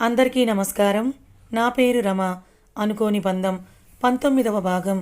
అందరికీ నమస్కారం. నా పేరు రమ. అనుకోని బంధం పంతొమ్మిదవ భాగం.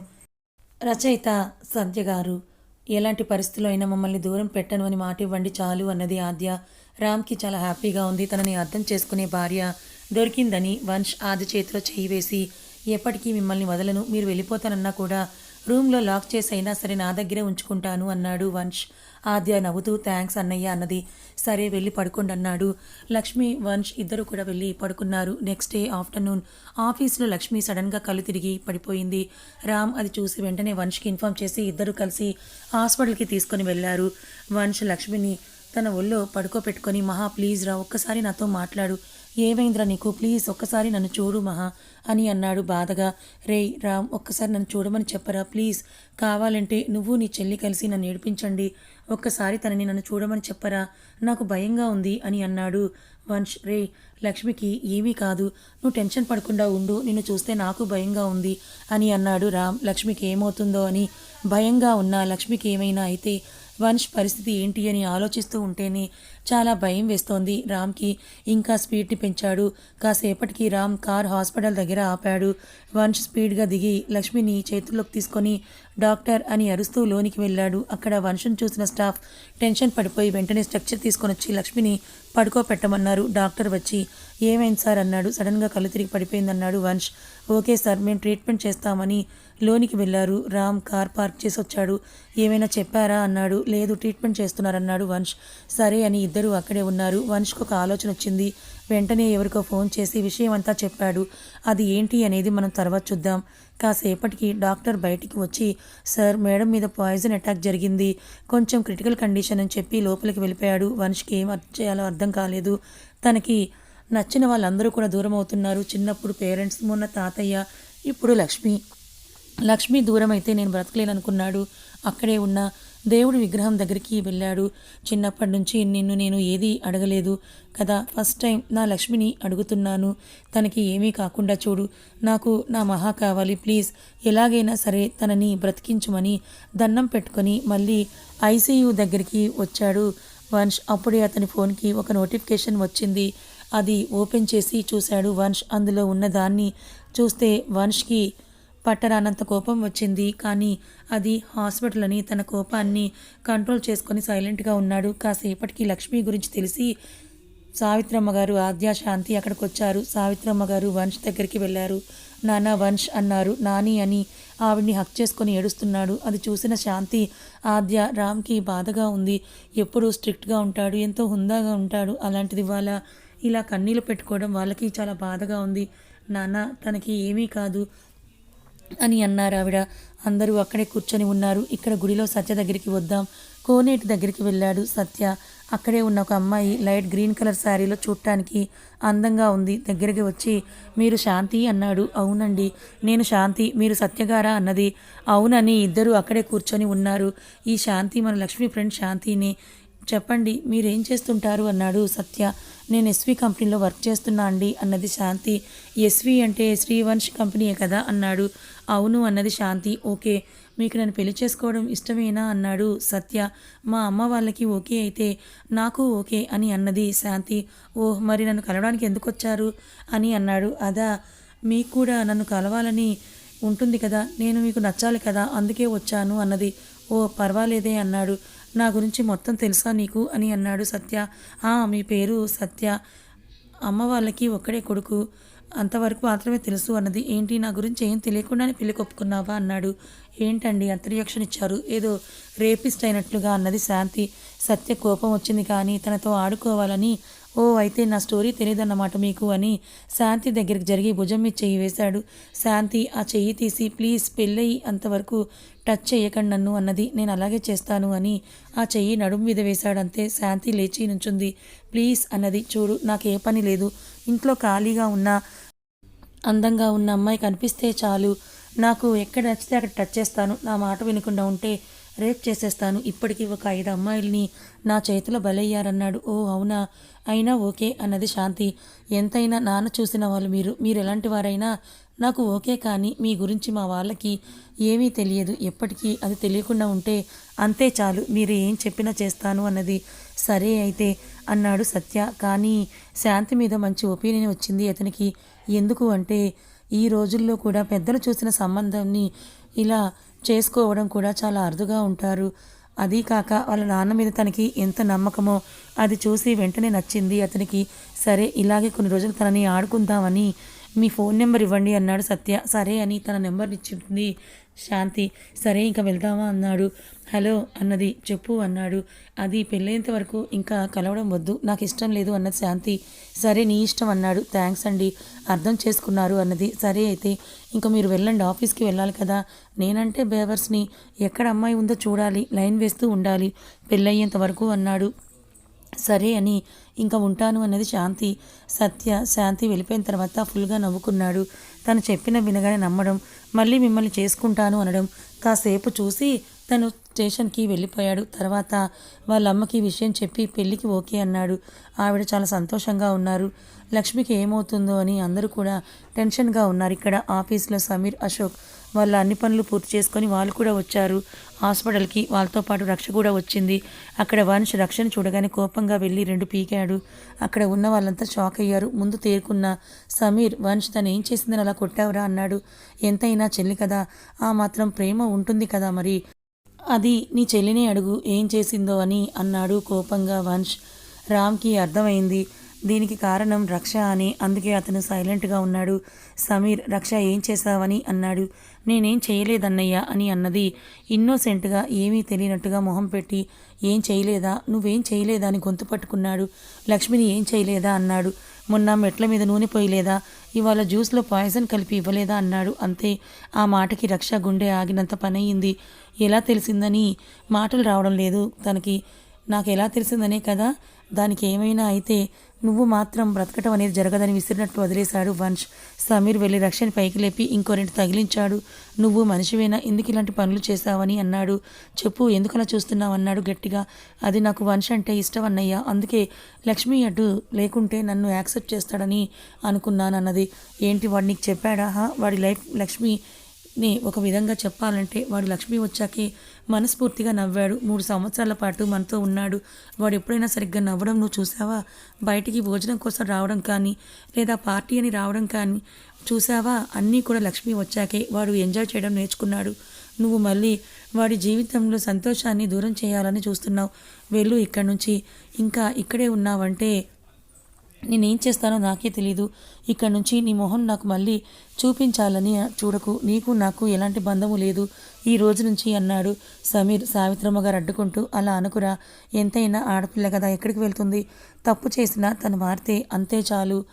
రచయిత సంధ్య గారు ఎలాంటి పరిస్థితుల్లో అయినా మమ్మల్ని దూరం పెట్టను అని మాట ఇవ్వండి చాలు అన్నది ఆద్య. రామ్కి చాలా హ్యాపీగా ఉంది. తనని అర్థం చేసుకునే భార్య దొరికిందని వంశ్ ఆది చేతిలో చేయి వేసి ఎప్పటికీ మిమ్మల్ని వదలను. మీరు వెళ్ళిపోతానన్నా కూడా రూమ్లో లాక్ చేసి అయినా సరే నా దగ్గరే ఉంచుకుంటాను అన్నాడు వంశ్ ఆద్య నవ్వుతూ థ్యాంక్స్ అన్నయ్య అన్నది. సరే వెళ్ళి పడుకోండి అన్నాడు. లక్ష్మి వంశ్ ఇద్దరు కూడా వెళ్ళి పడుకున్నారు. నెక్స్ట్ డే ఆఫ్టర్నూన్ ఆఫీస్లో లక్ష్మి సడన్గా కళ్ళు తిరిగి పడిపోయింది. రామ్ అది చూసి వెంటనే వంశ్కి ఇన్ఫామ్ చేసి ఇద్దరు కలిసి హాస్పిటల్కి తీసుకొని వెళ్ళారు. వంశ్ లక్ష్మిని తన ఒళ్ళో పడుకోపెట్టుకొని మహా ప్లీజ్ రా ఒక్కసారి నాతో మాట్లాడు. ఏమైందిరా నీకు? ప్లీజ్ ఒక్కసారి నన్ను చూడు మహా అని అన్నాడు బాధగా. రేయ్ రామ్ ఒక్కసారి నన్ను చూడమని చెప్పరా? ప్లీజ్ కావాలంటే నువ్వు నీ చెల్లి కలిసి నన్ను ఏడిపించండి. ఒక్కసారి తనని నన్ను చూడమని చెప్పరా? నాకు భయంగా ఉంది అని అన్నాడు వంశ్. రే లక్ష్మికి ఏమీ కాదు. నువ్వు టెన్షన్ పడకుండా ఉండు నిన్ను చూస్తే నాకు భయంగా ఉంది అని అన్నాడు రామ్. లక్ష్మికి ఏమవుతుందో అని భయంగా ఉన్న లక్ష్మికి ఏమైనా అయితే వంశ్ పరిస్థితి ఏంటి అని ఆలోచిస్తూ ఉంటేనే చాలా భయం వేస్తోంది. రామ్కి ఇంకా స్పీడ్ని పెంచాడు. కాసేపటికి రామ్ కార్ హాస్పిటల్ దగ్గర ఆపాడు. వంశ్ స్పీడ్గా దిగి లక్ష్మిని చేతుల్లోకి తీసుకొని డాక్టర్ అని అరుస్తూ లోనికి వెళ్ళాడు. అక్కడ వంశం చూసిన స్టాఫ్ టెన్షన్ పడిపోయి వెంటనే స్ట్రక్చర్ తీసుకొని వచ్చి లక్ష్మిని పడుకోపెట్టమన్నారు డాక్టర్ వచ్చి ఏమైంది సార్ అన్నాడు. సడన్గా కళ్ళు తిరిగి పడిపోయిందన్నాడు వంశ్. ఓకే సార్ మేము ట్రీట్మెంట్ చేస్తామని లోనికి వెళ్ళారు. రామ్ కార్ పార్క్ చేసి వచ్చాడు. ఏమైనా చెప్పారా అన్నాడు. లేదు ట్రీట్మెంట్ చేస్తున్నారన్నాడు వంశ్. సరే అని ఇద్దరు అక్కడే ఉన్నారు. వంశ్కి ఒక ఆలోచన వచ్చింది. వెంటనే ఎవరికో ఫోన్ చేసి విషయం అంతా చెప్పాడు. అది ఏంటి అనేది మనం తర్వాత చూద్దాం. కాసేపటికి డాక్టర్ బయటికి వచ్చి సార్ మేడం మీద పాయిజన్ అటాక్ జరిగింది. కొంచెం క్రిటికల్ కండిషన్ అని చెప్పి లోపలికి వెళ్ళిపోయాడు. వంశ్కి ఏం చేయాలో అర్థం కాలేదు. తనకి నచ్చిన వాళ్ళందరూ కూడా దూరం అవుతున్నారు. చిన్నప్పుడు పేరెంట్స్ మొన్న తాతయ్య ఇప్పుడు లక్ష్మి. లక్ష్మి దూరం అయితే నేను బ్రతకలేననుకున్నాడు. అక్కడే ఉన్న దేవుడి విగ్రహం దగ్గరికి వెళ్ళాడు. చిన్నప్పటి నుంచి నిన్ను నేను ఏది అడగలేదు కదా. ఫస్ట్ టైం నా లక్ష్మిని అడుగుతున్నాను. తనకి ఏమీ కాకుండా చూడు నాకు నా మహా కావాలి. ప్లీజ్ ఎలాగైనా సరే తనని బ్రతికించమని దండం పెట్టుకొని మళ్ళీ ఐసీయూ దగ్గరికి వచ్చాడు. వంశ్ అప్పుడే అతని ఫోన్కి ఒక నోటిఫికేషన్ వచ్చింది. అది ఓపెన్ చేసి చూశాడు వంశ్ అందులో ఉన్నదాన్ని చూస్తే వంశ్కి పట్టరానంత కోపం వచ్చింది. కానీ అది హాస్పిటల్ అని తన కోపాన్ని కంట్రోల్ చేసుకొని సైలెంట్గా ఉన్నాడు. కాసేపటికి లక్ష్మి గురించి తెలిసి సావిత్రమ్మ గారు ఆద్యా శాంతి అక్కడికి వచ్చారు సావిత్రమ్మ గారు వంశ్ దగ్గరికి వెళ్ళారు. నాన్న వంశ్ అన్నారు. నాని అని ఆవిడ్ని హక్ చేసుకొని ఏడుస్తున్నాడు. అది చూసిన శాంతి ఆద్య రామ్కి బాధగా ఉంది. ఎప్పుడూ స్ట్రిక్ట్గా ఉంటాడు. ఎంతో హుందాగా ఉంటాడు. అలాంటిది వాళ్ళ ఇలా కన్నీళ్ళు పెట్టుకోవడం వాళ్ళకి చాలా బాధగా ఉంది. నాన్న తనకి ఏమీ కాదు అని అన్నారు ఆవిడ. అందరూ అక్కడే కూర్చొని ఉన్నారు. ఇక్కడ గుడిలో సత్య దగ్గరికి వద్దాం. కోనేటి దగ్గరికి వెళ్ళాడు సత్య. అక్కడే ఉన్న ఒక అమ్మాయి లైట్ గ్రీన్ కలర్ శారీలో చూడటానికి అందంగా ఉంది. దగ్గరికి వచ్చి మీరు శాంతి? అన్నాడు. అవునండి నేను శాంతి. మీరు సత్యగారా అన్నది. అవునని ఇద్దరు అక్కడే కూర్చొని ఉన్నారు. ఈ శాంతి మన లక్ష్మి ఫ్రెండ్ శాంతిని చెప్పండి మీరేం చేస్తుంటారు? అన్నాడు సత్య. నేను ఎస్వి కంపెనీలో వర్క్ చేస్తున్నా అండి అన్నది శాంతి. ఎస్వి అంటే శ్రీవంశ్ కంపెనీయే కదా అన్నాడు. అవును అన్నది శాంతి. ఓకే. మీకు నన్ను పెళ్ళి చేసుకోవడం ఇష్టమేనా? అన్నాడు సత్య. మా అమ్మ వాళ్ళకి ఓకే అయితే నాకు ఓకే అని అన్నది శాంతి. ఓహ్ మరి నన్ను కలవడానికి ఎందుకు వచ్చారు? అని అన్నాడు. అదా మీకు కూడా నన్ను కలవాలని ఉంటుంది కదా నేను మీకు నచ్చాలి కదా అందుకే వచ్చాను అన్నది. ఓ పర్వాలేదే అన్నాడు. నా గురించి మొత్తం తెలుసా నీకు? అని అన్నాడు సత్య. "ఆ, మీ పేరు సత్య. అమ్మ వాళ్ళకి ఒక్కడే కొడుకు. అంతవరకు మాత్రమే తెలుసు అన్నది. ఏంటి? నా గురించి ఏం తెలియకుండానే పెళ్ళి కొప్పుకున్నావా? అన్నాడు. ఏంటండి? అంత రియాక్షన్ ఇచ్చారు. ఏదో రేపిస్ట్ అయినట్లుగా అన్నది శాంతి. సత్య కోపం వచ్చింది కానీ తనతో ఆడుకోవాలని ఓ అయితే నా స్టోరీ తెలియదన్నమాట మీకు అని శాంతి దగ్గరికి జరిగి భుజం మీద చెయ్యి వేశాడు. శాంతి ఆ చెయ్యి తీసి ప్లీజ్ పెళ్ళయి అంతవరకు టచ్ చేయకండి నన్ను అన్నది. నేను అలాగే చేస్తాను అని ఆ చెయ్యి నడుము మీద వేశాడంతే శాంతి లేచి నుంచుంది. ప్లీజ్ అన్నది. చూడు నాకు ఏ పని లేదు. ఇంట్లో ఖాళీగా ఉన్న అందంగా ఉన్న అమ్మాయి కనిపిస్తే చాలు. నాకు ఎక్కడ నచ్చితే అక్కడ టచ్ చేస్తాను. నా మాట వినకుండా ఉంటే రేప్ చేసేస్తాను. ఇప్పటికీ ఒక ఐదు అమ్మాయిల్ని నా చేతిలో బలయ్యారన్నాడు. ఓ అవునా? అయినా ఓకే అన్నది శాంతి. ఎంతైనా నాన్న చూసిన వాళ్ళు మీరు. మీరు ఎలాంటి వారైనా నాకు ఓకే కానీ మీ గురించి మా వాళ్ళకి ఏమీ తెలియదు. ఎప్పటికీ అది తెలియకుండా ఉంటే అంతే చాలు. మీరు ఏం చెప్పినా చేస్తాను అన్నది. సరే అయితే అన్నాడు సత్య. కానీ శాంతి మీద మంచి ఒపీనియన్ వచ్చింది అతనికి. ఎందుకు అంటే ఈ రోజుల్లో కూడా పెద్దలు చూసిన సంబంధాన్ని ఇలా చేసుకోవడం కూడా చాలా అరుదుగా ఉంటారు. అదీ కాక వాళ్ళ నాన్న మీద తనకి ఎంత నమ్మకమో అది చూసి వెంటనే నచ్చింది. అతనికి సరే ఇలాగే కొన్ని రోజులు తనని ఆడుకుందామని మీ ఫోన్ నెంబర్ ఇవ్వండి అన్నాడు సత్య. సరే అని తన నెంబర్ ఇచ్చింది. శాంతి. సరే ఇంకా వెళ్దామా? అన్నాడు. హలో అన్నది. చెప్పు అన్నాడు. అది పెళ్ళేంత వరకు ఇంకా కలవడం వద్దు. నాకు ఇష్టం లేదు అన్నది శాంతి. సరే నీ ఇష్టం అన్నాడు. థ్యాంక్స్ అండి. అర్థం చేసుకున్నారు అన్నది. సరే అయితే ఇంకా మీరు వెళ్ళండి ఆఫీస్కి వెళ్ళాలి కదా. నేనంటే బేవర్స్ని. ఎక్కడ అమ్మాయి ఉందో చూడాలి లైన్ వేస్తూ ఉండాలి. పెళ్ళయ్యేంత వరకు అన్నాడు. సరే అని ఇంకా ఉంటాను అన్నది శాంతి. సత్య శాంతి వెళ్ళిపోయిన తర్వాత ఫుల్గా నవ్వుకున్నాడు. తను చెప్పిన వినగానే నమ్మడం మళ్ళీ మిమ్మల్ని చేసుకుంటాను అనడం కాసేపు చూసి తను స్టేషన్కి వెళ్ళిపోయాడు. తర్వాత వాళ్ళ అమ్మకి విషయం చెప్పి పెళ్ళికి ఓకే అన్నాడు. ఆవిడ చాలా సంతోషంగా ఉన్నారు. లక్ష్మికి ఏమవుతుందో అని అందరూ కూడా టెన్షన్గా ఉన్నారు. ఇక్కడ ఆఫీస్లో సమీర్ అశోక్ వాళ్ళ అన్ని పనులు పూర్తి చేసుకొని వాళ్ళు కూడా వచ్చారు. హాస్పిటల్కి వాళ్ళతో పాటు రక్ష కూడా వచ్చింది. అక్కడ వంశ్ రక్షను చూడగానే కోపంగా వెళ్ళి రెండు పీకాడు. అక్కడ ఉన్న వాళ్ళంతా షాక్ అయ్యారు. ముందు తేరుకున్న సమీర్ వంశ్ తను ఏం చేసిందని అలా కొట్టావురా? అన్నాడు. ఎంతైనా చెల్లి కదా ఆ మాత్రం ప్రేమ ఉంటుంది కదా మరి. అది నీ చెల్లినే అడుగు ఏం చేసిందో అని అన్నాడు కోపంగా వంశ్ రామ్కి అర్థమైంది. దీనికి కారణం రక్ష అని. అందుకే అతను సైలెంట్గా ఉన్నాడు. సమీర్ రక్ష ఏం చేశావని అన్నాడు. నేనేం చేయలేదన్నయ్య అని అన్నది. ఇన్నోసెంట్గా ఏమీ తెలియనట్టుగా మొహం పెట్టి ఏం చేయలేదా? నువ్వేం చేయలేదా? అని గొంతు పట్టుకున్నాడు. లక్ష్మిని ఏం చేయలేదా? అన్నాడు. మొన్న మెట్ల మీద నూనె పోయలేదా? ఇవాళ జ్యూస్లో పాయిజన్ కలిపి ఇవ్వలేదా? అన్నాడు. అంతే. ఆ మాటకి రక్ష గుండె ఆగినంత పనయింది. ఎలా తెలిసిందని? మాటలు రావడం లేదు. తనకి నాకు ఎలా తెలిసిందనే కదా? దానికి ఏమైనా అయితే నువ్వు మాత్రం బ్రతకటం అనేది జరగదని విసిరినట్టు వదిలేశాడు వంశ్. సమీర్ వెళ్ళి రక్షని పైకి లేపి ఇంకో రెండు తగిలించాడు. నువ్వు మనిషివేనా? ఎందుకు ఇలాంటి పనులు చేశావని అన్నాడు. చెప్పు ఎందుకలా చూస్తున్నావు? అన్నాడు గట్టిగా. అది నాకు వంశ్ అంటే ఇష్టం అన్నయ్య. అందుకే లక్ష్మి అడ్డు లేకుంటే నన్ను యాక్సెప్ట్ చేస్తాడని అనుకున్నాను అన్నది ఏంటి వాడు నీకు చెప్పాడా? వాడి లైఫ్ లక్ష్మిని ఒక విధంగా చెప్పాలంటే వాడు లక్ష్మి వచ్చాకే మనస్ఫూర్తిగా నవ్వాడు. మూడు సంవత్సరాల పాటు మనతో ఉన్నాడు. వాడు ఎప్పుడైనా సరిగ్గా నవ్వడం నువ్వు చూసావా? బయటికి భోజనం కోసం రావడం కానీ లేదా పార్టీ అని రావడం కానీ చూసావా? అన్నీ కూడా లక్ష్మి వచ్చాకే వాడు ఎంజాయ్ చేయడం నేర్చుకున్నాడు. నువ్వు మళ్ళీ వాడి జీవితంలో సంతోషాన్ని దూరం చేయాలని చూస్తున్నావు. వెళ్ళు ఇక్కడి నుంచి. ఇంకా ఇక్కడే ఉన్నావంటే నేనేం చేస్తానో నాకే తెలీదు. ఇక్కడ నుంచి నీ మొహం నాకు మళ్ళీ చూపించాలని చూడకు. నీకు నాకు ఎలాంటి బంధము లేదు. ఈ రోజు నుంచి అన్నాడు సమీర్ సావిత్రమ్మ గారు అడ్డుకుంటూ. అలా అనుకురా. ఎంతైనా ఆడపిల్ల కదా ఎక్కడికి వెళ్తుంది? తప్పు చేసినా తను మారితే అంతే చాలు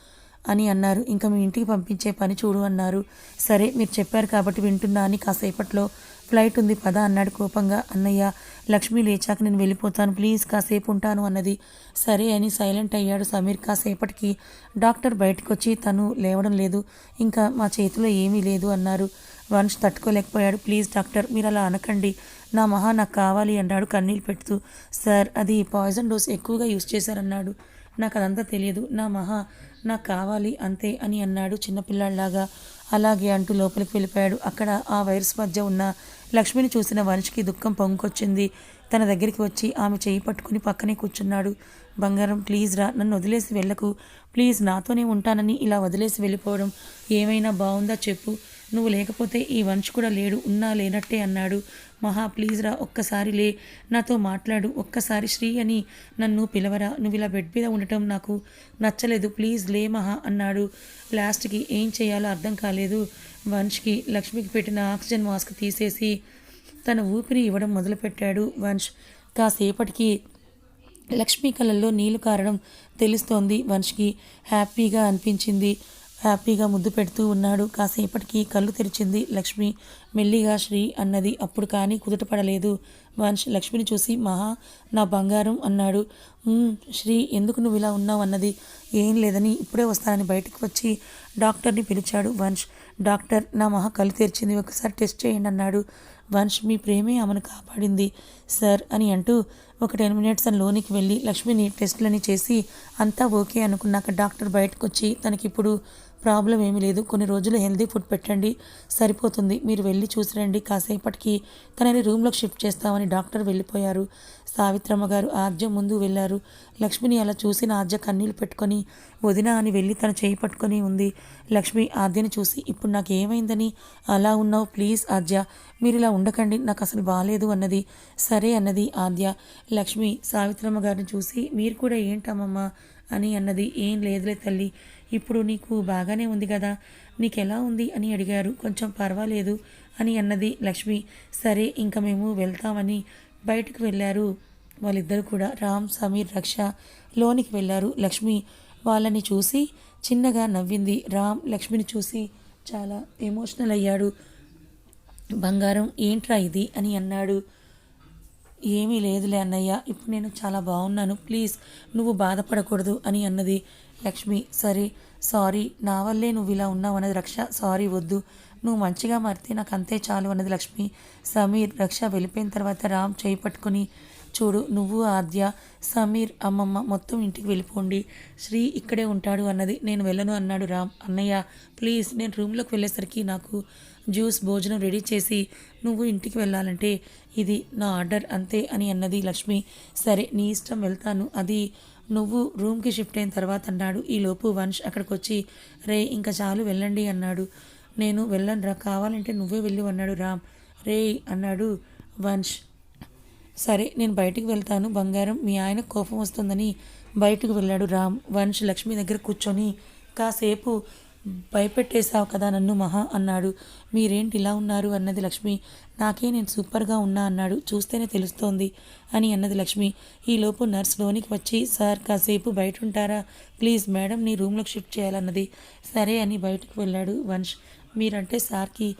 అని అన్నారు. ఇంకా మీ ఇంటికి పంపించే పని చూడు అన్నారు. సరే మీరు చెప్పారు కాబట్టి వింటున్నా అని కాసేపట్లో ఫ్లైట్ ఉంది పద అన్నాడు కోపంగా. అన్నయ్య లక్ష్మి లేచాక నేను వెళ్ళిపోతాను. ప్లీజ్ కాసేపు ఉంటాను అన్నది. సరే అని సైలెంట్ అయ్యాడు సమీర్. కాసేపటికి డాక్టర్ బయటకు వచ్చి తను లేవడం లేదు. ఇంకా మా చేతిలో ఏమీ లేదు అన్నారు. వంశ్ తట్టుకోలేకపోయాడు. ప్లీజ్ డాక్టర్ మీరు అలా అనకండి. నా మహా నాకు కావాలి అన్నాడు కన్నీళ్ళు పెడుతూ. సార్ అది పాయిజన్ డోస్ ఎక్కువగా యూజ్ చేశారన్నాడు. నాకు అదంతా తెలియదు. నా మహా నాకు కావాలి అంతే అని అన్నాడు చిన్నపిల్లాడిలాగా. అలాగే అంటూ లోపలికి వెళ్ళిపోయాడు. అక్కడ ఆ వైరస్ మధ్య ఉన్న లక్ష్మిని చూసిన వంశకి దుఃఖం పొంగుకొచ్చింది తన దగ్గరికి వచ్చి ఆమె చేయి పట్టుకుని పక్కనే కూర్చున్నాడు. బంగారం ప్లీజ్ రా నన్ను వదిలేసి వెళ్ళకు. ప్లీజ్ నాతోనే ఉంటానని ఇలా వదిలేసి వెళ్ళిపోవడం ఏమైనా బాగుందా చెప్పు. నువ్వు లేకపోతే ఈ వంశ్ కూడా లేడు ఉన్నా లేనట్టే అన్నాడు. మహా ప్లీజ్ రా ఒక్కసారి లే. నాతో మాట్లాడు ఒక్కసారి శ్రీ అని నన్ను పిలవరా. నువ్వు ఇలా బెడ్ మీద ఉండటం నాకు నచ్చలేదు. ప్లీజ్ లే మహా అన్నాడు. లాస్ట్కి ఏం చేయాలో అర్థం కాలేదు. వంశ్కి లక్ష్మికి పెట్టిన ఆక్సిజన్ మాస్క్ తీసేసి తన ఊపిరి ఇవ్వడం మొదలుపెట్టాడు వంశ్. కాసేపటికి లక్ష్మి కళ్ళల్లో నీళ్ళు కారడం తెలుస్తోంది వంశ్కి. హ్యాపీగా అనిపించింది. హ్యాపీగా ముద్దు పెడుతూ ఉన్నాడు. కాసేపటికి కళ్ళు తెరిచింది లక్ష్మి. మెల్లిగా శ్రీ అన్నది అప్పుడు కానీ కుదుటపడలేదు వంశ్. లక్ష్మిని చూసి మహా నా బంగారం అన్నాడు. శ్రీ ఎందుకు నువ్వు ఇలా ఉన్నావు అన్నది? ఏం లేదని ఇప్పుడే వస్తానని బయటకు వచ్చి డాక్టర్ని పిలిచాడు వంశ్. డాక్టర్ నా మహా కళ్ళు తెరిచింది. ఒకసారి టెస్ట్ చేయండి అన్నాడు. వంశ్ మీ ప్రేమే ఆమెను కాపాడింది. సార్ అని అంటూ ఒక టెన్ మినిట్స్ లోనికి వెళ్ళి లక్ష్మిని టెస్టులని చేసి అంతా ఓకే అనుకున్నాక డాక్టర్ బయటకు వచ్చి తనకిప్పుడు ప్రాబ్లం ఏమీ లేదు. కొన్ని రోజులు హెల్దీ ఫుడ్ పెట్టండి సరిపోతుంది. మీరు వెళ్ళి చూసి రండి. కాసేపటికి తనని రూమ్లోకి షిఫ్ట్ చేస్తామని డాక్టర్ వెళ్ళిపోయారు. సావిత్రమ్మ గారు ఆద్య ముందు వెళ్ళారు. లక్ష్మిని అలా చూసిన ఆద్య కన్నీళ్ళు పెట్టుకొని వదిన అని వెళ్ళి తన చేయి పట్టుకొని ఉంది. లక్ష్మి ఆద్యని చూసి ఇప్పుడు నాకు ఏమైందని? అలా ఉన్నావు ప్లీజ్ ఆద్య. మీరు ఇలా ఉండకండి. నాకు అసలు బాగాలేదు అన్నది. సరే అన్నది ఆద్య. లక్ష్మి సావిత్రమ్మ గారిని చూసి మీరు కూడా ఏంటమ్మమ్మ? అని అన్నది ఏం లేదులే తల్లి ఇప్పుడు నీకు బాగానే ఉంది కదా నీకు ఎలా ఉంది? అని అడిగారు. కొంచెం పర్వాలేదు అని అన్నది లక్ష్మి. సరే ఇంకా మేము వెళ్తామని బయటకు వెళ్ళారు. వాళ్ళిద్దరు కూడా రామ్ సమీర్ రక్ష లోనికి వెళ్ళారు. లక్ష్మి వాళ్ళని చూసి చిన్నగా నవ్వింది. రామ్ లక్ష్మిని చూసి చాలా ఎమోషనల్ అయ్యాడు. బంగారం ఏంట్రా ఇది? అని అన్నాడు. ఏమీ లేదులే అన్నయ్య. ఇప్పుడు నేను చాలా బాగున్నాను. ప్లీజ్ నువ్వు బాధపడకూడదు అని అన్నది లక్ష్మి. సరే సారీ. నా వల్లే నువ్వు ఇలా ఉన్నావు అన్నది రక్ష. సారీ వద్దు. నువ్వు మంచిగా మారితే నాకు అంతే చాలు అన్నది లక్ష్మి. సమీర్ రక్ష వెళ్ళిపోయిన తర్వాత రామ్ చేయి పట్టుకుని చూడు నువ్వు ఆద్య సమీర్ అమ్మమ్మ మొత్తం ఇంటికి వెళ్ళిపోండి. శ్రీ ఇక్కడే ఉంటాడు అన్నది. నేను వెళ్ళను అన్నాడు రామ్. అన్నయ్య ప్లీజ్ నేను రూమ్లోకి వెళ్ళేసరికి నాకు జ్యూస్ భోజనం రెడీ చేసి నువ్వు ఇంటికి వెళ్ళాలంటే ఇది నా ఆర్డర్ అంతే అని అన్నది లక్ష్మి. సరే నీ ఇష్టం వెళ్తాను. అది నువ్వు రూమ్కి షిఫ్ట్ అయిన తర్వాత అన్నాడు. ఈలోపు వంశ్ అక్కడికి వచ్చి రే ఇంకా చాలు వెళ్ళండి అన్నాడు. నేను వెళ్ళను రా కావాలంటే నువ్వే వెళ్ళు అన్నాడు రామ్. రే అన్నాడు వంశ్ సరే నేను బయటికి వెళ్తాను. బంగారం మీ ఆయన కోపం వస్తుందని బయటకు వెళ్ళాడు రామ్. వంశ్ లక్ష్మి దగ్గర కూర్చొని కాసేపు భయపెట్టేశావు కదా నన్ను మహా అన్నాడు. మీరేంటి ఇలా ఉన్నారు అన్నది లక్ష్మి. నాకే నేను సూపర్గా ఉన్నా అన్నాడు. చూస్తేనే తెలుస్తోంది అని అన్నది లక్ష్మి. ఈలోపు నర్స్ లోనికి వచ్చి సార్ కాసేపు బయట ఉంటారా ప్లీజ్ మేడం నీ రూమ్లోకి షిఫ్ట్ చేయాలన్నది. సరే అని బయటకు వెళ్ళాడు వంశ్. మీరంటే సార్కి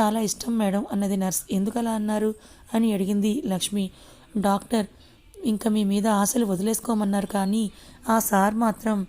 చాలా ఇష్టం మేడం అన్నది నర్స్. ఎందుకు అలా అన్నారు? అని అడిగింది లక్ష్మి. డాక్టర్ ఇంకా మీ మీద ఆశలు వదిలేసుకోమన్నారు కానీ ఆ సార్ మాత్రం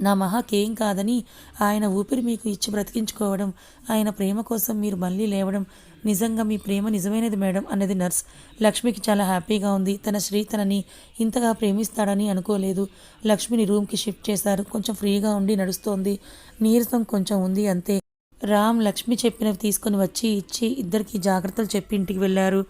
నా మహాకేం కాదని ఆయన ఊపిరి మీకు ఇచ్చి బ్రతికించుకోవడం ఆయన ప్రేమ కోసం మీరు మళ్ళీ లేవడం నిజంగా మీ ప్రేమ నిజమైనది మేడం అన్నది నర్స్ లక్ష్మికి చాలా హ్యాపీగా ఉంది. తన శ్రీ తనని ఇంతగా ప్రేమిస్తాడని అనుకోలేదు. లక్ష్మిని రూమ్కి షిఫ్ట్ చేశారు. కొంచెం ఫ్రీగా ఉండి నడుస్తోంది. నీరసం కొంచెం ఉంది అంతే. రామ్ లక్ష్మి చెప్పినవి తీసుకొని వచ్చి ఇచ్చి ఇద్దరికి జాగ్రత్తలు చెప్పి ఇంటికి వెళ్ళారు.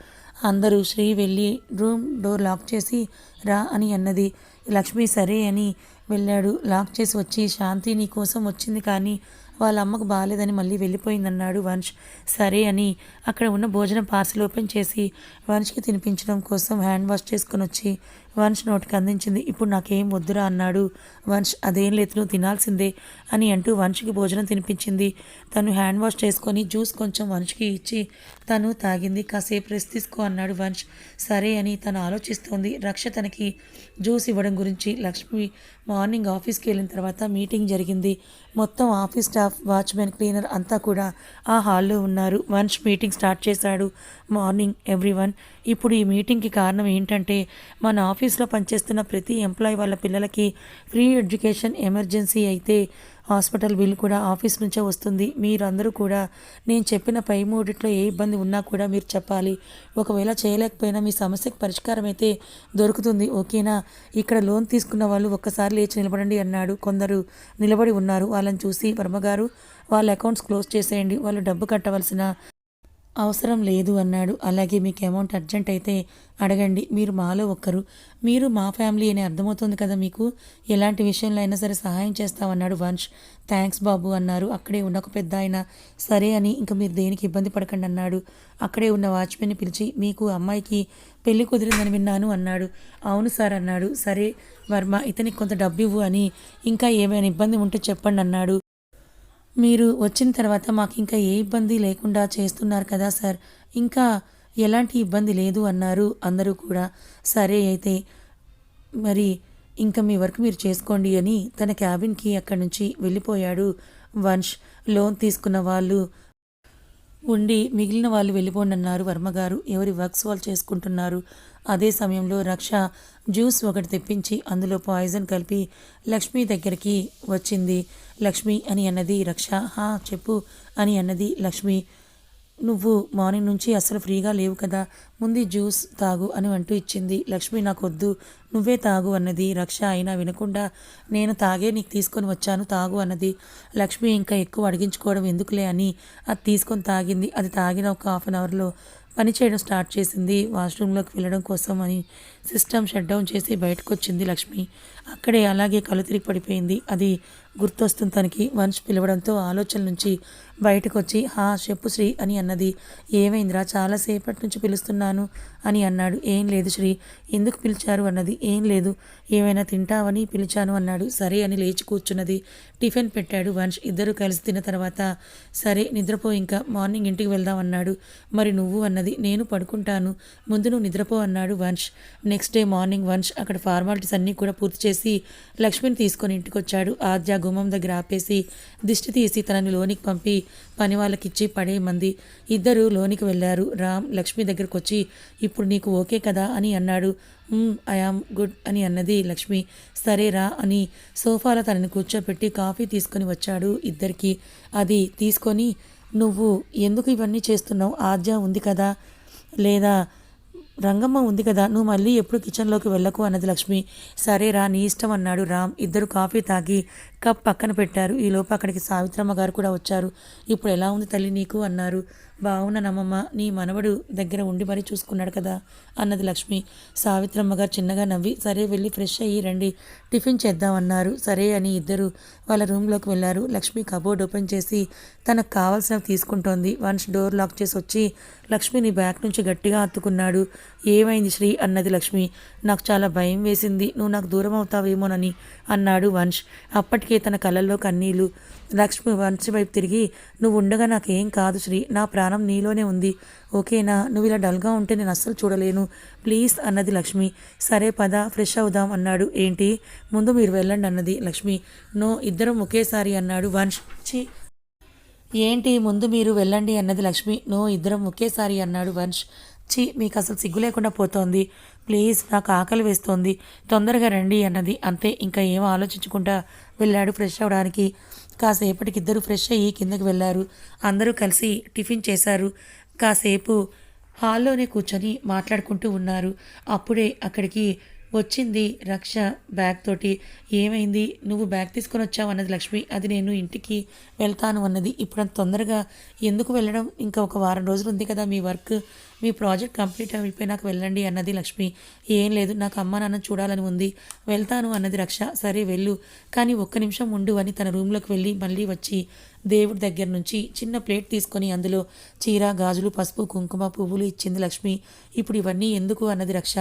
అందరూ శ్రీ వెళ్ళి రూమ్ డోర్ లాక్ చేసి రా అని అన్నది. లక్ష్మి సరే అని వెళ్ళాడు. లాక్ చేసి వచ్చి శాంతి నీ కోసం వచ్చింది కానీ వాళ్ళ అమ్మకు బాగాలేదని మళ్ళీ వెళ్ళిపోయిందన్నాడు వంశ్. సరే అని అక్కడ ఉన్న భోజనం పార్సిల్ ఓపెన్ చేసి వంశ్కి తినిపించడం కోసం హ్యాండ్ వాష్ చేసుకొని వచ్చి వంశ్ నోటికి అందించింది. ఇప్పుడు నాకేం వద్దురా అన్నాడు. వంశ్ అదేం లేదు నువ్వు తినాల్సిందే అని అంటూ వంష్కి భోజనం తినిపించింది. తను హ్యాండ్ వాష్ చేసుకొని జ్యూస్ కొంచెం వంశ్కి ఇచ్చి తను తాగింది కాసేపు రెస్ట్ తీసుకో అన్నాడు వంశ్. సరే అని తను ఆలోచిస్తోంది. రక్ష తనకి జ్యూస్ ఇవ్వడం గురించి. లక్ష్మి మార్నింగ్ ఆఫీస్కి వెళ్ళిన తర్వాత మీటింగ్ జరిగింది. మొత్తం ఆఫీస్ స్టాఫ్ వాచ్మెన్ క్లీనర్ అంతా కూడా ఆ హాల్లో ఉన్నారు. వంశ్ మీటింగ్ స్టార్ట్ చేశాడు. మార్నింగ్ ఎవ్రీవన్ ఇప్పుడు ఈ మీటింగ్కి కారణం ఏంటంటే మన ఆఫీస్లో పనిచేస్తున్న ప్రతి ఎంప్లాయీ వాళ్ళ పిల్లలకి ఫ్రీ ఎడ్యుకేషన్ ఎమర్జెన్సీ అయితే హాస్పిటల్ బిల్ కూడా ఆఫీస్ నుంచే వస్తుంది. మీరందరూ కూడా నేను చెప్పిన పై మూడిట్లో ఏ ఇబ్బంది ఉన్నా కూడా మీరు చెప్పాలి. ఒకవేళ చేయలేకపోయినా మీ సమస్యకు పరిష్కారం అయితే దొరుకుతుంది. ఓకేనా? ఇక్కడ లోన్ తీసుకున్న వాళ్ళు ఒక్కసారి లేచి నిలబడండి అన్నాడు. కొందరు నిలబడి ఉన్నారు. వాళ్ళని చూసి వర్మగారు వాళ్ళ అకౌంట్స్ క్లోజ్ చేసేయండి. వాళ్ళు డబ్బు కట్టవలసిన అవసరం లేదు అన్నాడు. అలాగే మీకు అమౌంట్ అర్జెంట్ అయితే అడగండి. మీరు మాలో ఒక్కరు. మీరు మా ఫ్యామిలీ అని అర్థమవుతుంది కదా మీకు? ఎలాంటి విషయంలో అయినా సరే సహాయం చేస్తామన్నాడు వంశ్ థ్యాంక్స్ బాబు అన్నారు. అక్కడే ఉన్న ఒక పెద్ద ఆయన. సరే అని ఇంకా మీరు దేనికి ఇబ్బంది పడకండి అన్నాడు. అక్కడే ఉన్న వాచ్మెన్ని పిలిచి మీకు అమ్మాయికి పెళ్ళి కుదిరిందని విన్నాను అన్నాడు. అవును సార్ అన్నాడు. సరే వర్మ ఇతనికి కొంత డబ్బు ఇవ్వు అని ఇంకా ఏమైనా ఇబ్బంది ఉంటే చెప్పండి అన్నాడు. మీరు వచ్చిన తర్వాత మాకు ఇంకా ఏ ఇబ్బంది లేకుండా చేస్తున్నారు కదా సార్? ఇంకా ఎలాంటి ఇబ్బంది లేదు అన్నారు అందరూ కూడా. సరే అయితే మరి ఇంకా మీ వర్క్ మీరు చేసుకోండి అని తన క్యాబిన్కి అక్కడి నుంచి వెళ్ళిపోయాడు వంశ్ లోన్ తీసుకున్న వాళ్ళు ఉండి మిగిలిన వాళ్ళు వెళ్ళిపోండి అన్నారు వర్మగారు ఎవరి వర్క్స్ వాళ్ళు చేసుకుంటున్నారు? అదే సమయంలో రక్ష జ్యూస్ ఒకటి తెప్పించి అందులో పాయిజన్ కలిపి లక్ష్మి దగ్గరికి వచ్చింది. లక్ష్మి అని అన్నది రక్ష హా చెప్పు అని అన్నది లక్ష్మి. నువ్వు మార్నింగ్ నుంచి అస్సలు ఫ్రీగా లేవు కదా ముందు జ్యూస్ తాగు అని అంటూ ఇచ్చింది. లక్ష్మి నాకొద్దు. నువ్వే తాగు అన్నది. రక్ష అయినా వినకుండా నేను తాగే నీకు తీసుకొని వచ్చాను తాగు అన్నది. లక్ష్మి ఇంకా ఎక్కువ అడిగించుకోవడం ఎందుకులే అని అది తీసుకొని తాగింది. అది తాగిన ఒక హాఫ్ అన్ అవర్లో పని చేయడం స్టార్ట్ చేసింది. వాష్రూమ్లోకి వెళ్ళడం కోసం అని సిస్టమ్ షట్ డౌన్ చేసి బయటకు వచ్చింది లక్ష్మి. అక్కడే అలాగే కళ్ళు తిరిగి పడిపోయింది. అది గుర్తొస్తుంది తనకి. వంశ్ పిలవడంతో ఆలోచన నుంచి బయటకు వచ్చి హా చెప్పు శ్రీ అని అన్నది. ఏమైందిరా? చాలాసేపటి నుంచి పిలుస్తున్నాను అని అన్నాడు. ఏం లేదు శ్రీ ఎందుకు పిలిచారు? అన్నది. ఏం లేదు ఏమైనా తింటావని పిలిచాను అన్నాడు. సరే అని లేచి కూర్చున్నది. టిఫిన్ పెట్టాడు వంశ్. ఇద్దరు కలిసి తిన్న తర్వాత సరే నిద్రపో ఇంకా మార్నింగ్ ఇంటికి వెళ్దాం అన్నాడు. మరి నువ్వు అన్నది. నేను పడుకుంటాను. ముందు నువ్వు నిద్రపో అన్నాడు Vamsh. Next day morning Vamsh అక్కడ ఫార్మాలిటీస్ అన్నీ కూడా పూర్తి చేసి లక్ష్మిని తీసుకొని ఇంటికి వచ్చాడు ఆద్య గుమ్మం దగ్గర ఆపేసి దిష్టి తీసి తనని లోనికి పంపి పని వాళ్ళకిచ్చి పడేయమంది ఇద్దరు లోనికి వెళ్ళారు. రామ్ లక్ష్మి దగ్గరకు వచ్చి ఇప్పుడు నీకు ఓకే కదా? అని అన్నాడు. ఐఆమ్ గుడ్ అని అన్నది లక్ష్మి. సరేరా అని సోఫాలో తనని కూర్చోపెట్టి కాఫీ తీసుకొని వచ్చాడు ఇద్దరికి. అది తీసుకొని నువ్వు ఎందుకు ఇవన్నీ చేస్తున్నావు? ఆద్య ఉంది కదా? లేదా రంగమ్మ ఉంది కదా నువ్వు మళ్ళీ ఎప్పుడు కిచెన్లోకి వెళ్ళకు అన్నది లక్ష్మి. సరే రా నీ ఇష్టం అన్నాడు రామ్. ఇద్దరు కాఫీ తాగి కప్ పక్కన పెట్టారు. ఈ అక్కడికి సావిత్రమ్మ గారు కూడా వచ్చారు. ఇప్పుడు ఎలా ఉంది తల్లి నీకు? అన్నారు. బావునమ్మమ్మ నీ మనవడు దగ్గర ఉండి మరీ చూసుకున్నాడు కదా అన్నది లక్ష్మి. సావిత్రమ్మ గారు చిన్నగా నవ్వి సరే వెళ్ళి ఫ్రెష్ అయ్యి రండి టిఫిన్ చేద్దామన్నారు. సరే అని ఇద్దరు వాళ్ళ రూమ్లోకి వెళ్ళారు. లక్ష్మి కబోర్డ్ ఓపెన్ చేసి తనకు కావాల్సినవి తీసుకుంటోంది. వన్స్ డోర్ లాక్ చేసి వచ్చి లక్ష్మిని బ్యాక్ నుంచి గట్టిగా అత్తుకున్నాడు. ఏమైంది శ్రీ? అన్నది లక్ష్మి. నాకు చాలా భయం వేసింది. నువ్వు నాకు దూరం అవుతావేమోనని అన్నాడు వంశ్ అప్పటికే తన కళ్ళల్లో కన్నీళ్ళు లక్ష్మి వంశ్ వైపు తిరిగి నువ్వు ఉండగా నాకేం కాదు శ్రీ. నా ప్రాణం నీలోనే ఉంది. ఓకేనా? నువ్వు ఇలా డల్గా ఉంటే నేను అస్సలు చూడలేను. ప్లీజ్ అన్నది లక్ష్మి. సరే పద ఫ్రెష్ అవుదాం అన్నాడు. ఏంటి? ముందు మీరు వెళ్ళండి అన్నది లక్ష్మి. నో ఇద్దరం ఒకేసారి అన్నాడు వంశీ ఛీ. ఏంటి? ముందు మీరు వెళ్ళండి అన్నది లక్ష్మి. నో ఇద్దరం ఒకేసారి అన్నాడు వంశ్ ఛీ మీకు అసలు సిగ్గు లేకుండా పోతోంది. ప్లీజ్ నాకు ఆకలి వేస్తోంది. తొందరగా రండి అన్నది. అంతే ఇంకా ఏం ఆలోచించకుండా వెళ్ళాడు ఫ్రెష్ అవడానికి. కాసేపటికి ఇద్దరు ఫ్రెష్ అయ్యి కిందకి వెళ్ళారు. అందరూ కలిసి టిఫిన్ చేశారు. కాసేపు హాల్లోనే కూర్చొని మాట్లాడుకుంటూ ఉన్నారు. అప్పుడే అక్కడికి వచ్చింది రక్ష బ్యాగ్ తోటి. ఏమైంది? నువ్వు బ్యాగ్ తీసుకొని వచ్చావు అన్నది లక్ష్మి. అది నేను ఇంటికి వెళ్తాను అన్నది. ఇప్పుడు అంత తొందరగా ఎందుకు వెళ్ళడం? ఇంకా ఒక వారం రోజులు ఉంది కదా మీ వర్క్. మీ ప్రాజెక్ట్ కంప్లీట్ అయిపోయినాక వెళ్ళండి అన్నది లక్ష్మి. ఏం లేదు నాకు అమ్మ నాన్న చూడాలని ఉంది. వెళ్తాను అన్నది రక్ష. సరే వెళ్ళు. కానీ ఒక్క నిమిషం ఉండు అని తన రూమ్లోకి వెళ్ళి మళ్ళీ వచ్చి దేవుడి దగ్గర నుంచి చిన్న ప్లేట్ తీసుకొని అందులో చీర గాజులు పసుపు కుంకుమ పువ్వులు ఇచ్చింది లక్ష్మి. ఇప్పుడు ఇవన్నీ ఎందుకు అన్నది రక్ష.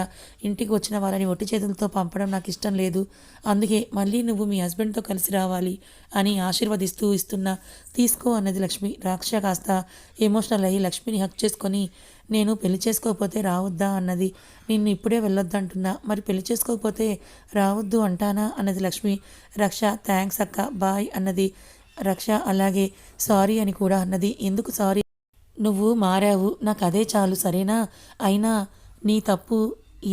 ఇంటికి వచ్చిన వాళ్ళని ఒట్టి చేతులతో పంపడం నాకు ఇష్టం లేదు. అందుకే మళ్ళీ నువ్వు మీ హస్బెండ్తో కలిసి రావాలి అని ఆశీర్వదిస్తూ ఇస్తున్నా. తీసుకో అన్నది లక్ష్మి. రాక్ష కాస్త ఎమోషనల్ అయ్యి లక్ష్మిని హక్ చేసుకొని నేను పెళ్ళి చేసుకోకపోతే రావద్దా అన్నది. నిన్ను ఇప్పుడే వెళ్ళొద్దంటున్నా. మరి పెళ్ళి చేసుకోకపోతే రావద్దు అంటానా? అన్నది లక్ష్మి. రక్ష థ్యాంక్స్ అక్క బాయ్ అన్నది. రక్ష అలాగే సారీ అని కూడా అన్నది. ఎందుకు సారీ? నువ్వు మారావు. నాకు అదే చాలు. సరేనా? అయినా నీ తప్పు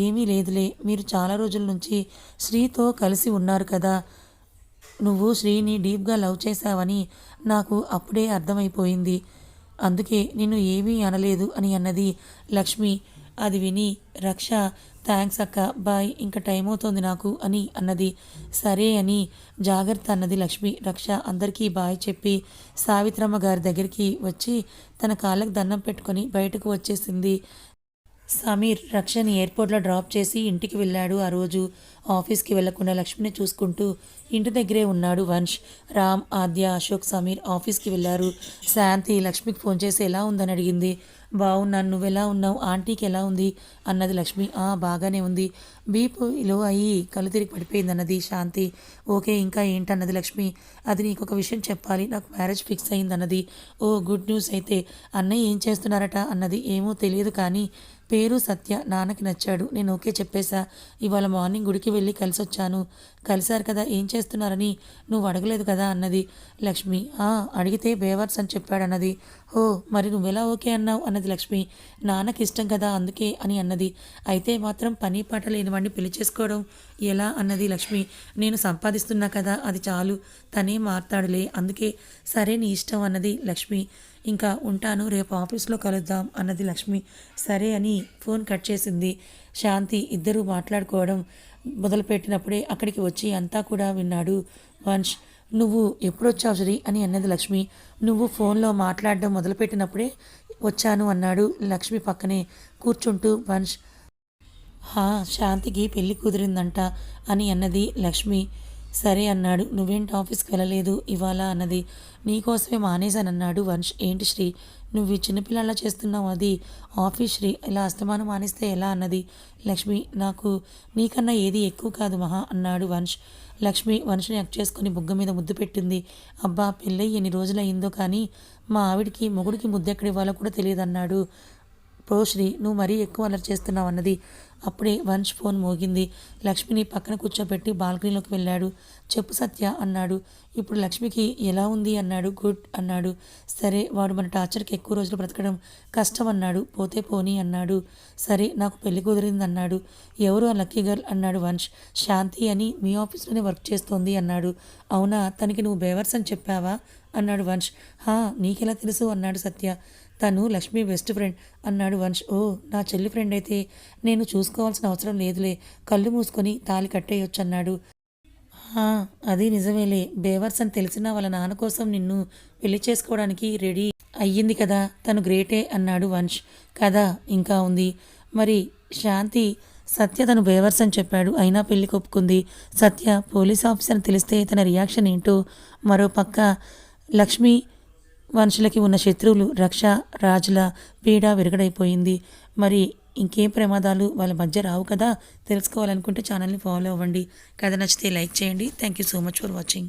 ఏమీ లేదులే. మీరు చాలా రోజుల నుంచి శ్రీతో కలిసి ఉన్నారు కదా. నువ్వు శ్రీని డీప్గా లవ్ చేశావని నాకు అప్పుడే అర్థమైపోయింది. అందుకే నిన్ను ఏమీ అనలేదు అని అన్నది లక్ష్మి. అది విని రక్ష థ్యాంక్స్ అక్క బాయ్ ఇంకా టైం అవుతోంది నాకు అని అన్నది. సరే అని జాగ్రత్త అన్నది లక్ష్మి. రక్ష అందరికీ బాయ్ చెప్పి సావిత్రమ్మ గారి దగ్గరికి వచ్చి తన కాళ్ళకు దండం పెట్టుకొని బయటకు వచ్చేసింది. సమీర్ రక్షని ఎయిర్పోర్ట్లో డ్రాప్ చేసి ఇంటికి వెళ్ళాడు ఆ రోజు. ఆఫీస్కి వెళ్ళకుండా లక్ష్మిని చూసుకుంటూ ఇంటి దగ్గరే ఉన్నాడు వంశ్. రామ్ ఆద్య అశోక్ సమీర్ ఆఫీస్కి వెళ్ళారు శాంతి లక్ష్మికి ఫోన్ చేసి ఎలా ఉందని అడిగింది. బాగున్నాను నువ్వెలా ఉన్నావు? ఆంటీకి ఎలా ఉంది? అన్నది లక్ష్మి. ఆ బాగానే ఉంది. బీపు లో అయ్యి కళ్ళు తిరిగి పడిపోయింది అన్నది శాంతి. ఓకే ఇంకా ఏంటన్నది లక్ష్మి. అది నీకు ఒక విషయం చెప్పాలి. నాకు మ్యారేజ్ ఫిక్స్ అయింది అన్నది. ఓ గుడ్ న్యూస్ అయితే. అన్నయ్య ఏం చేస్తున్నారట? అన్నది. ఏమో తెలియదు కానీ పేరు సత్య నాన్నకి నచ్చాడు. నేను ఓకే చెప్పేశా. ఇవాళ మార్నింగ్ గుడికి వెళ్ళి కలిసి వచ్చాను కలిశారు కదా ఏం చేస్తున్నారని? నువ్వు అడగలేదు కదా అన్నది. లక్ష్మి ఆ అడిగితే బేవర్స్ అని చెప్పాడన్నది. ఓ మరి నువ్వెలా ఓకే అన్నావు అన్నది లక్ష్మి. నాన్నకి ఇష్టం కదా అందుకే అని అన్నది. అయితే మాత్రం పని పాట లేనివాడిని పెళ్ళి చేసుకోవడం ఎలా అన్నది లక్ష్మి. నేను సంపాదిస్తున్నా కదా అది చాలు. తనే మాట్లాడలే. అందుకే సరే నీ ఇష్టం అన్నది లక్ష్మి. ఇంకా ఉంటాను రేపు ఆఫీస్లో కలుద్దాం అన్నది లక్ష్మి. సరే అని ఫోన్ కట్ చేసింది. శాంతి ఇద్దరూ మాట్లాడుకోవడం మొదలుపెట్టినప్పుడే అక్కడికి వచ్చి అంతా కూడా విన్నాడు. వంశ్ నువ్వు ఎప్పుడు వచ్చావు శ్రీ అని అన్నది లక్ష్మి. నువ్వు ఫోన్లో మాట్లాడడం మొదలుపెట్టినప్పుడే వచ్చాను అన్నాడు లక్ష్మి పక్కనే కూర్చుంటూ. వంశ్ శాంతికి పెళ్ళి కుదిరిందంట అని అన్నది లక్ష్మి. సరే అన్నాడు. నువ్వేంటి ఆఫీస్కి వెళ్ళలేదు ఇవాళ అన్నది. నీకోసమే మానేశానన్నాడు వంశ్ ఏంటి శ్రీ? నువ్వు చిన్నపిల్లలా చేస్తున్నావు అది? ఆఫీస్ శ్రీ. ఇలా అస్తమానం మానేస్తే ఎలా అన్నది? లక్ష్మి నాకు నీకన్నా ఏది ఎక్కువ కాదు మహా అన్నాడు వంశ్ లక్ష్మి వంశని అక్ చేసుకుని బుగ్గ మీద ముద్దు పెట్టింది. అబ్బా పెళ్ళయి ఎన్ని రోజులు అయిందో కానీ మా ఆవిడికి మొగుడికి ముద్దు ఎక్కడ ఇవ్వాలో కూడా తెలియదన్నాడు. అన్నాడు శ్రీ నువ్వు మరీ ఎక్కువ అలర్ చేస్తున్నావు అన్నది. అప్పుడే వంశ్ ఫోన్ మోగింది. లక్ష్మిని పక్కన కూర్చోబెట్టి బాల్కనీలోకి వెళ్ళాడు. చెప్పు సత్య అన్నాడు. ఇప్పుడు లక్ష్మికి ఎలా ఉంది? అన్నాడు. గుడ్ అన్నాడు. సరే వాడు మన టార్చర్కి ఎక్కువ రోజులు బ్రతకడం కష్టం అన్నాడు. పోతే పోనీ అన్నాడు. సరే నాకు పెళ్ళి కుదిరింది అన్నాడు. ఎవరు ఆ లక్కీ గర్ల్? అన్నాడు వంశ్ శాంతి అని మీ ఆఫీస్లోనే వర్క్ చేస్తోంది అన్నాడు. అవునా? తనకి నువ్వు బేవర్స్ అని చెప్పావా? అన్నాడు వంశ్ హా నీకెలా తెలుసు అన్నాడు సత్య. తను లక్ష్మి బెస్ట్ ఫ్రెండ్ అన్నాడు వంశ్ ఓ నా చెల్లి ఫ్రెండ్ అయితే నేను చూసుకోవాల్సిన అవసరం లేదులే కళ్ళు మూసుకొని తాలి కట్టేయొచ్చు అన్నాడు అది నిజమేలే. బేవర్స్ అని తెలిసిన వాళ్ళ నాన్న కోసం నిన్ను పెళ్ళి చేసుకోవడానికి రెడీ అయ్యింది కదా తను గ్రేటే అన్నాడు వంశ్ కదా ఇంకా ఉంది. మరి శాంతి సత్య తను బేవర్స్ అని చెప్పాడు అయినా పెళ్ళి కొప్పుకుంది సత్య పోలీస్ ఆఫీసర్ అని తెలిస్తే తన రియాక్షన్ ఏంటో మరో పక్క లక్ష్మి మనుషులకి ఉన్న శత్రువులు రక్ష రాజుల పీడ విరగడైపోయింది. మరి ఇంకేం ప్రమాదాలు వాళ్ళ మధ్య రావు కదా? తెలుసుకోవాలనుకుంటే ఛానల్ని ఫాలో అవ్వండి. కథ నచ్చితే లైక్ చేయండి. Thank you so much for watching.